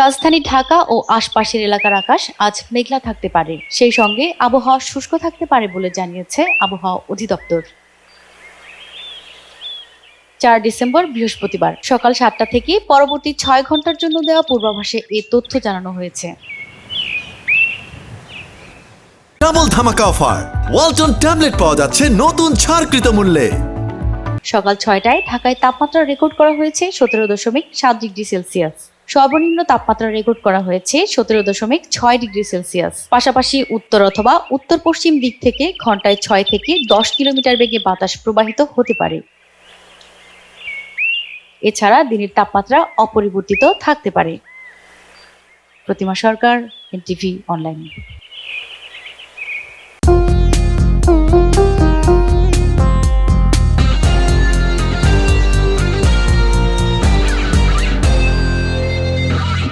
রাজধানী ঢাকা ও আশপাশের এলাকার আকাশ আজ মেঘলা থাকতে পারে। সেই সঙ্গে আবহাওয়া শুষ্ক থাকতে পারে বলে জানিয়েছে আবহাওয়া অধিদপ্তর। চার ডিসেম্বর, বৃহস্পতিবার, সকাল সাতটা থেকে পরবর্তী ছয় ঘণ্টার জন্য দেওয়া পূর্বাভাসে এ তথ্য জানানো হয়েছে। ডাবল ধামাকা অফার। ওয়ালটন ট্যাবলেট পাওয়া যাচ্ছে নতুন ছাড়কৃত মূল্যে। সকাল ছয়টায় ঢাকায় তাপমাত্রা রেকর্ড করা হয়েছে সতেরো দশমিক সাত ডিগ্রি সেলসিয়াস। সর্বনিম্ন তাপমাত্রা রেকর্ড করা হয়েছে সতেরো দশমিক ছয় ডিগ্রি সেলসিয়াস। পাশাপাশি উত্তর অথবা উত্তর পশ্চিম দিক থেকে ঘন্টায় ছয় থেকে দশ কিলোমিটার বেগে বাতাস প্রবাহিত হতে পারে। এছাড়া দিনের তাপমাত্রা অপরিবর্তিত থাকতে পারে। Protima Sarkar, NTV online.